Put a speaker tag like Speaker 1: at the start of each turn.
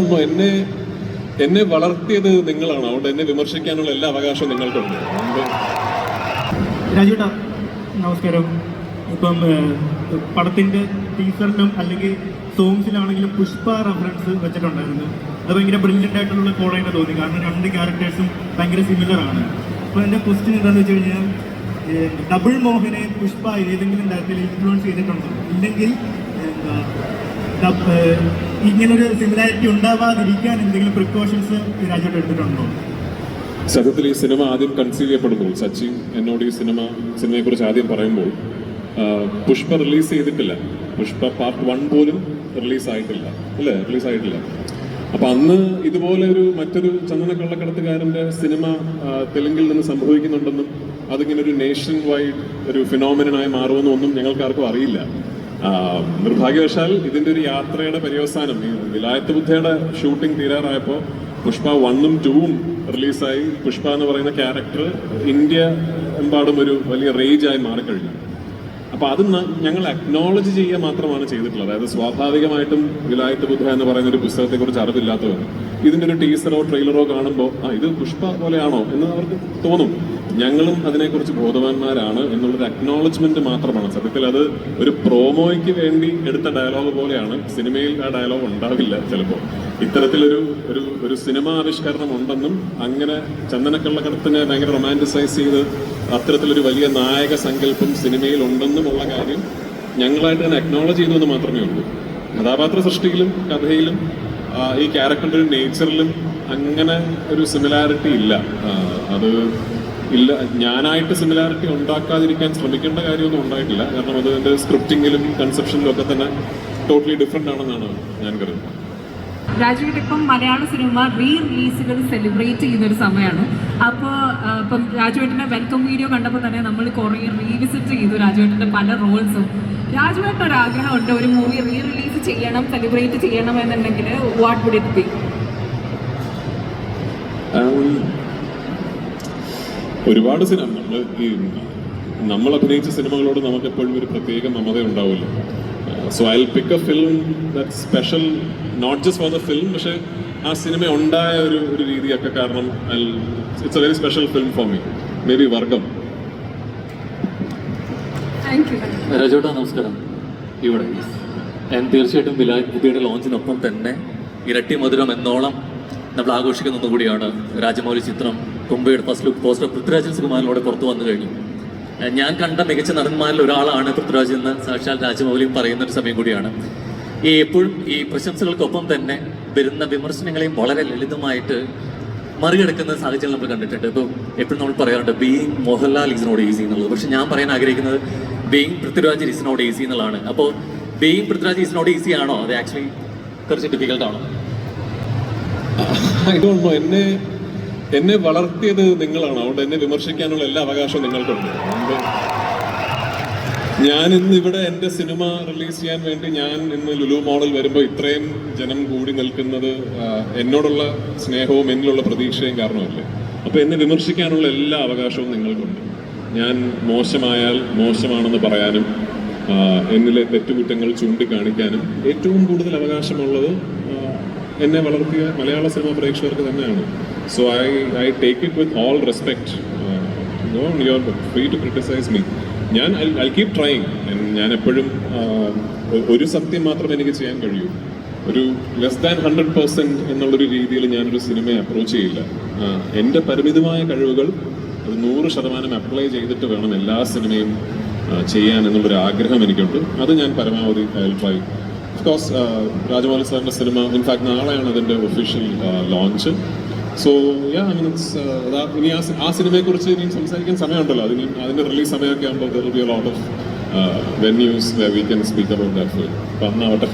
Speaker 1: Don't എന്നെ എന്നെ വളർത്തിയത് നിങ്ങളാണ്. അതുകൊണ്ട് എന്നെ വിമർശിക്കാനുള്ള എല്ലാ അവകാശവും നിങ്ങൾക്കുണ്ട്.
Speaker 2: രാജുട്ടാ നമസ്കാരം. ഇപ്പം പടത്തിന്റെ ടീസറിനും അല്ലെങ്കിൽ സോങ്സിലാണെങ്കിലും പുഷ്പ റെഫറൻസ് വെച്ചിട്ടുണ്ടായിരുന്നു. അത് ഭയങ്കര ബ്രില്യന്റ് ആയിട്ടുള്ള കോളായിട്ട് തോന്നി. കാരണം രണ്ട് ക്യാരക്ടേഴ്സും ഭയങ്കര സിമിലർ ആണ്. അപ്പോൾ എന്റെ ക്വസ്റ്റ്യൻ എന്താണെന്ന് വെച്ച് കഴിഞ്ഞാൽ ഡബിൾ മോഹനെ പുഷ്പ ഏതെങ്കിലും തരത്തിൽ ഇൻഫ്ലുവൻസ് ചെയ്തിട്ടുണ്ടോ? ഇല്ലെങ്കിൽ ഇങ്ങനൊരു സിമിലാരിറ്റി ഉണ്ടാവാതിരിക്കാൻ എന്തെങ്കിലും പ്രിക്കോഷൻസ് രാജ്യത്ത് എടുത്തിട്ടുണ്ടോ?
Speaker 1: സത്യത്തിൽ ഈ സിനിമ ആദ്യം കൺസീവ് ചെയ്യപ്പെടുമ്പോൾ സച്ചിൻ എന്നോട് ഈ സിനിമ സിനിമയെക്കുറിച്ച് ആദ്യം പറയുമ്പോൾ പുഷ്പ റിലീസ് ചെയ്തിട്ടില്ല. പുഷ്പ പാർട്ട് വൺ പോലും റിലീസ് ആയിട്ടില്ല. അല്ലേ? റിലീസ് ആയിട്ടില്ല. അപ്പൊ അന്ന് ഇതുപോലെ ഒരു മറ്റൊരു ചന്ദന കള്ളക്കടത്തുകാരന്റെ സിനിമ തെലുങ്കിൽ നിന്ന് സംഭവിക്കുന്നുണ്ടെന്നും അതിങ്ങനെ ഒരു നേഷൻ വൈഡ് ഒരു ഫിനോമിനായി മാറുമെന്നും ഒന്നും ഞങ്ങൾക്കാർക്കും അറിയില്ല. നിർഭാഗ്യവശാൽ ഇതിന്റെ ഒരു യാത്രയുടെ പര്യവസാനം ഈ വിലായത്ത് ബുദ്ധയുടെ ഷൂട്ടിംഗ് തീരാറായപ്പോൾ പുഷ്പ വണ്ണും ടൂവും റിലീസായി പുഷ്പ എന്ന് പറയുന്ന ക്യാരക്ടർ ഇന്ത്യ എമ്പാടും ഒരു വലിയ റേജ് ആയി മാറിക്കഴിഞ്ഞു. അപ്പൊ അത് ഞങ്ങൾ അക്നോളജ് ചെയ്യുക മാത്രമാണ് ചെയ്തിട്ടുള്ളത്. അതായത് സ്വാഭാവികമായിട്ടും വിലായത്ത് ബുദ്ധ എന്ന് പറയുന്ന ഒരു പുസ്തകത്തെ കുറിച്ച് അറിവില്ലാത്തവർ ഇതിന്റെ ഒരു ടീസറോ ട്രെയിലറോ കാണുമ്പോൾ ആ ഇത് പുഷ്പ പോലെയാണോ എന്ന് അവർക്ക് തോന്നും. ഞങ്ങളും അതിനെക്കുറിച്ച് ബോധവാന്മാരാണ് എന്നുള്ളൊരു അക്നോളജ്മെന്റ് മാത്രമാണ്. സത്യത്തിൽ അത് ഒരു പ്രോമോയ്ക്ക് വേണ്ടി എടുത്ത ഡയലോഗ് പോലെയാണ്. സിനിമയിൽ ആ ഡയലോഗ് ഉണ്ടാവില്ല ചിലപ്പോൾ ഇത്തരത്തിലൊരു ഒരു ഒരു സിനിമാ ആവിഷ്കരണം ഉണ്ടെന്നും അങ്ങനെ ചന്ദനക്കള്ളക്കടത്തിനെ ഭയങ്കര റൊമാന്റിസൈസ് ചെയ്ത് അത്തരത്തിലൊരു വലിയ നായക സങ്കല്പം സിനിമയിൽ ഉണ്ടെന്നുമുള്ള കാര്യം ഞങ്ങളായിട്ട് തന്നെ അക്നോളജ് ചെയ്തു എന്ന് മാത്രമേ ഉള്ളൂ. കഥാപാത്ര സൃഷ്ടിയിലും കഥയിലും ഈ ക്യാരക്ടറിന്റെ നേച്ചറിലും അങ്ങനെ ഒരു സിമിലാരിറ്റി ഇല്ല. അത് ഇല്ല ഞാനായിട്ട് സിമിലാരിറ്റി ഉണ്ടാക്കാതിരിക്കാൻ ശ്രമിക്കേണ്ട കാര്യമൊന്നും ഉണ്ടായിട്ടില്ല. കാരണം അത് എന്റെ സ്ക്രിപ്റ്റിങ്ങിലും കൺസെപ്ഷനിലും ഒക്കെ തന്നെ ടോട്ടലി ഡിഫറെന്റ് ആണെന്നാണ് ഞാൻ കരുതുന്നത്.
Speaker 3: രാജുവേട്ട് ഇപ്പം മലയാള സിനിമ റീ റിലീസുകൾ സെലിബ്രേറ്റ് ചെയ്യുന്ന ഒരു സമയമാണ് അപ്പോൾ ഇപ്പം രാജുവേട്ടിന്റെ വെൽക്കം വീഡിയോ കണ്ടപ്പോൾ തന്നെ നമ്മൾ കുറേ റീവിസിറ്റ് ചെയ്തു. രാജുവേട്ടിന്റെ പല റോൾസും രാജുവേട്ടൻ ഒരു ആഗ്രഹമുണ്ട് ഒരു മൂവി റീ റിലീസ് ചെയ്യണം സെലിബ്രേറ്റ് ചെയ്യണം എന്നുണ്ടെങ്കിൽ വാട്ട് വുഡ് ഇറ്റ് ബി
Speaker 1: ഒരുപാട് സിനിമ നമ്മൾ നമ്മൾ അഭിനയിച്ച സിനിമകളോട് നമുക്ക് എപ്പോഴും ഒരു പ്രത്യേക മമത ഉണ്ടാവുമല്ലോ. So I pick a film that special not just for the film പക്ഷേ ആ സിനിമ ഉണ്ടായ ഒരു ഒരു രീതിയൊക്കെ കാരണം I it's a very special film for me maybe വർഗം
Speaker 4: രജോട്ട നമസ്കാരം. ഇവിടെ. ഞാൻ തീർച്ചയായിട്ടും വിലായ് ബുദ്ധിയുടെ ലോഞ്ചിനൊപ്പം തന്നെ ഇരട്ടി മധുരം എന്നോളം നമ്മൾ ആഘോഷിക്കുന്ന ഒന്നുകൂടിയാണ് രാജമൗലി ചിത്രം കുംബയുടെ ഫസ്റ്റ് ലുക്ക് പോസ്റ്റർ പൃഥ്വിരാജൻ സുകുമാരനോടെ പുറത്തു വന്നു കഴിഞ്ഞു. ഞാൻ കണ്ട മികച്ച നടന്മാരിൽ ഒരാളാണ് പൃഥ്വിരാജ് എന്ന് സാക്ഷാൽ രാജമൗലിയും പറയുന്ന ഒരു സമയം കൂടിയാണ്. ഈ എപ്പോഴും ഈ പ്രശംസകൾക്കൊപ്പം തന്നെ വരുന്ന വിമർശനങ്ങളെയും വളരെ ലളിതമായിട്ട് മറികടക്കുന്ന സാഹചര്യം നമ്മൾ കണ്ടിട്ടുണ്ട്. ഇപ്പോൾ എപ്പോഴും നമ്മൾ പറയാറുണ്ട് being Mohanlal is not easy എന്നുള്ളത്. പക്ഷെ ഞാൻ പറയാൻ ആഗ്രഹിക്കുന്നത് being Prithviraj is not easy എന്നുള്ളതാണ്. അപ്പോൾ being Prithviraj is not easy ആണോ? അത് ആക്ച്വലി കുറച്ച് ഡിഫിക്കൽട്ട് ആണോ?
Speaker 1: ഐ ഡോണ്ട് നോ എന്നെ എന്നെ വളർത്തിയത് നിങ്ങളാണ്. അതുകൊണ്ട് എന്നെ വിമർശിക്കാനുള്ള എല്ലാ അവകാശവും നിങ്ങൾക്കുണ്ട്. ഞാൻ ഇന്ന് ഇവിടെ എന്റെ സിനിമ റിലീസ് ചെയ്യാൻ വേണ്ടി ഞാൻ ഇന്ന് ലുലു മോഡൽ വരുമ്പോൾ ഇത്രയും ജനം കൂടി നിൽക്കുന്നത് എന്നോടുള്ള സ്നേഹവും എന്നിലുള്ള പ്രതീക്ഷയും കാരണമല്ലേ? അപ്പോൾ എന്നെ വിമർശിക്കാനുള്ള എല്ലാ അവകാശവും നിങ്ങൾക്കുണ്ട്. ഞാൻ മോശമായാൽ മോശമാണെന്ന് പറയാനും എന്നിലെ തെറ്റുകുറ്റങ്ങൾ ചൂണ്ടിക്കാണിക്കാനും ഏറ്റവും കൂടുതൽ അവകാശമുള്ളത് എന്നെ വളർത്തിയ മലയാള സിനിമ പ്രേക്ഷകർക്ക് തന്നെയാണ്. So I, I take it with all respect no you are free to criticize me. ഞാൻ ഐ കീപ് ട്രൈങ് ഞാൻ എപ്പോഴും ഒരു സത്യം മാത്രം എനിക്ക് ചെയ്യാൻ കഴിയൂ. ഒരു ലെസ് ദാൻ ഹൺഡ്രഡ് പെർസെന്റ് എന്നുള്ളൊരു രീതിയിൽ ഞാനൊരു സിനിമയെ അപ്രോച്ച് ചെയ്യില്ല. എന്റെ പരിമിതമായ കഴിവുകൾ ഒരു നൂറ് ശതമാനം അപ്ലൈ ചെയ്തിട്ട് വേണം എല്ലാ സിനിമയും ചെയ്യാൻ എന്നുള്ളൊരു ആഗ്രഹം എനിക്കുണ്ട്. അത് ഞാൻ പരമാവധി ഹെൽപ്പായി കോഴ്സ് രാജമൗലി സാറിന്റെ സിനിമ ഇൻഫാക്ട് നാളെയാണ് അതിന്റെ official launch so yeah I mean ഇനി ആ സിനിമയെക്കുറിച്ച് ഇനി സംസാരിക്കാൻ സമയമുണ്ടല്ലോ. അതിന് അതിന്റെ റിലീസ് സമയമൊക്കെ ആകുമ്പോൾ there be a lot of venues we can speak about that film അപ്പം അന്നാവട്ടെ.